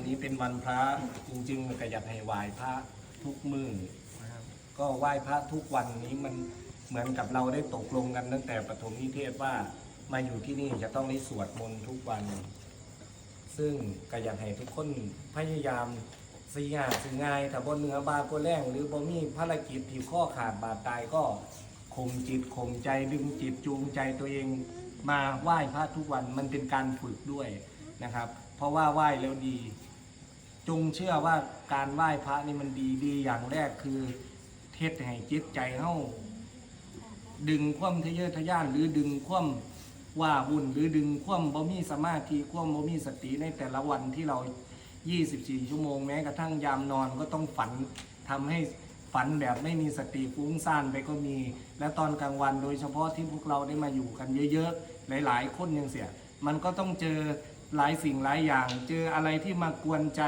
วันนี้เป็นวันพระจริงๆก็อยากให้ไหว้พระทุกมื้อนะครับก็ไหว้พระทุกวันนี้มันเหมือนกับเราได้ตกลงกันตั้งแต่ปฐมนิเทศว่ามาอยู่ที่นี่จะต้องได้สวดมนต์ทุกวัน ซึ่งก็อยากให้ทุกคนพยายามสีงาสีง่ายถ้าบนเหนือบาก็แรงหรือบ่มีภารกิจที่ข้อขาดบาดตายก็ข่มจิตข่มใจดึงจิตจูงใจตัวเองมาไหว้พระทุกวันมันเป็นการฝึกด้วยนะครับ เพราะว่าไหว้แล้วดี จงเชื่อว่าการไหว้พระนี่มันดีดีอย่างแรกคือ เทศให้จิตใจเฮาดึงความทะเยอทะยานหรือดึงความว่าวุ่นหรือดึงความบ่มีสมาธิความบ่มีสติในแต่ละวันที่เรา 24 ชั่วโมงแม้กระทั่งยามนอนก็ต้องฝันทำให้ฝันแบบไม่มีสติฟุ้งซ่านไปก็มี และตอนกลางวันโดยเฉพาะที่พวกเราได้มาอยู่กันเยอะๆ หลายๆ คนยังเสีย มันก็ต้องเจอ หลายสิ่งหลายอย่าง เจออะไรที่มากวนใจ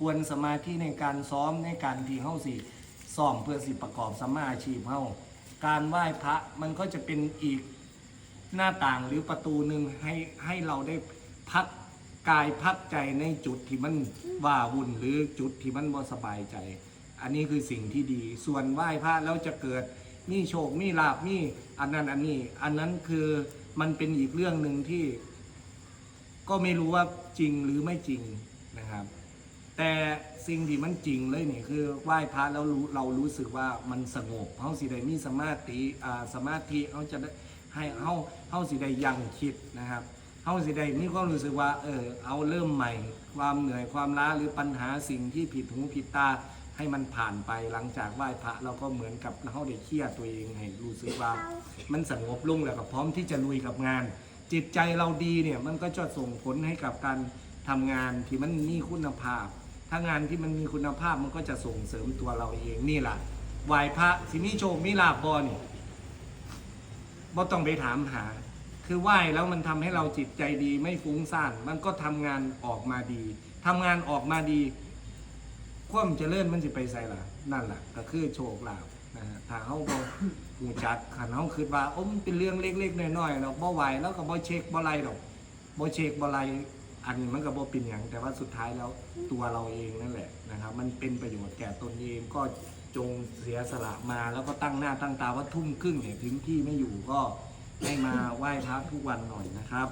กวนสมาธิในการซ้อมในการที่เฮาสิซ้อมเพื่อสิประกอบสมมาอาชีพเฮาการไหว้พระมันก็จะเป็นอีกหน้าต่างหรือประตูหนึ่งให้ให้เราได้พักกายพักใจในจุดที่มันว่าวุ่นหรือจุดที่มันบ่สบายใจ อันนี้คือสิ่งที่ดี ส่วนไหว้พระแล้วจะเกิดมีโชคมีลาบมีอันนั้นอันนี้ อันนั้นคือมันเป็นอีกเรื่องหนึ่งที่ ก็ไม่รู้ว่าจริงหรือไม่จริงนะครับ แต่สิ่งที่มันจริงเลยนี่คือไหว้พระแล้วรู้เรารู้สึกว่ามันสงบเฮาสิได้มีสมาธิอ่าสมาธิเฮาจะได้ให้เฮาเฮาสิได้ยังคิดนะครับเฮาสิได้มีความรู้สึกว่าเออเอาเริ่มใหม่ ความเหนื่อยความล้าหรือปัญหาสิ่งที่ผิดหูผิดตาให้มันผ่านไปหลังจากไหว้พระเราก็เหมือนกับเฮาได้เคลียร์ตัวเองให้รู้สึกว่า มันสงบลงแล้วก็พร้อมที่จะลุยกับงาน จิตใจเราดีเนี่ยมันก็จะส่งผลให้กับการทำงานที่มันมีคุณภาพ ถ้างานที่มันมีคุณภาพมันก็จะส่งเสริมตัวเราเองนี่แหละไหวพระสิมีโชคมีลาบบอนี่บ่ต้องไปถามหา คือไหว้แล้วมันทำให้เราจิตใจดีไม่ฟุ้งซ่าน มันก็ทำงานออกมาดีทำงานออกมาดี ความเจริญมันสิไปใส่ละนั่นแหละก็คือโชคลาภ ถ้าเขาบ่หูจักขันเขาคิดว่าอมเป็นเรื่องเล็กๆน้อยๆเราบ่ไหวแล้วก็บ่เช็คบ่ไล่ดอกบ่เช็คบ่ไล่อันนี้มันก็บ่เป็นอย่างแต่ว่าสุดท้ายแล้วตัวเราเองนั่นแหละนะครับ มันเป็นประโยชน์แก่ตนเองก็จงเสียสละมาแล้วก็ตั้งหน้าตั้งตาว่าทุ่มครึ่งเนี่ยถึงที่ไม่อยู่ก็ให้มาไหว้พระทุกวันหน่อยนะครับ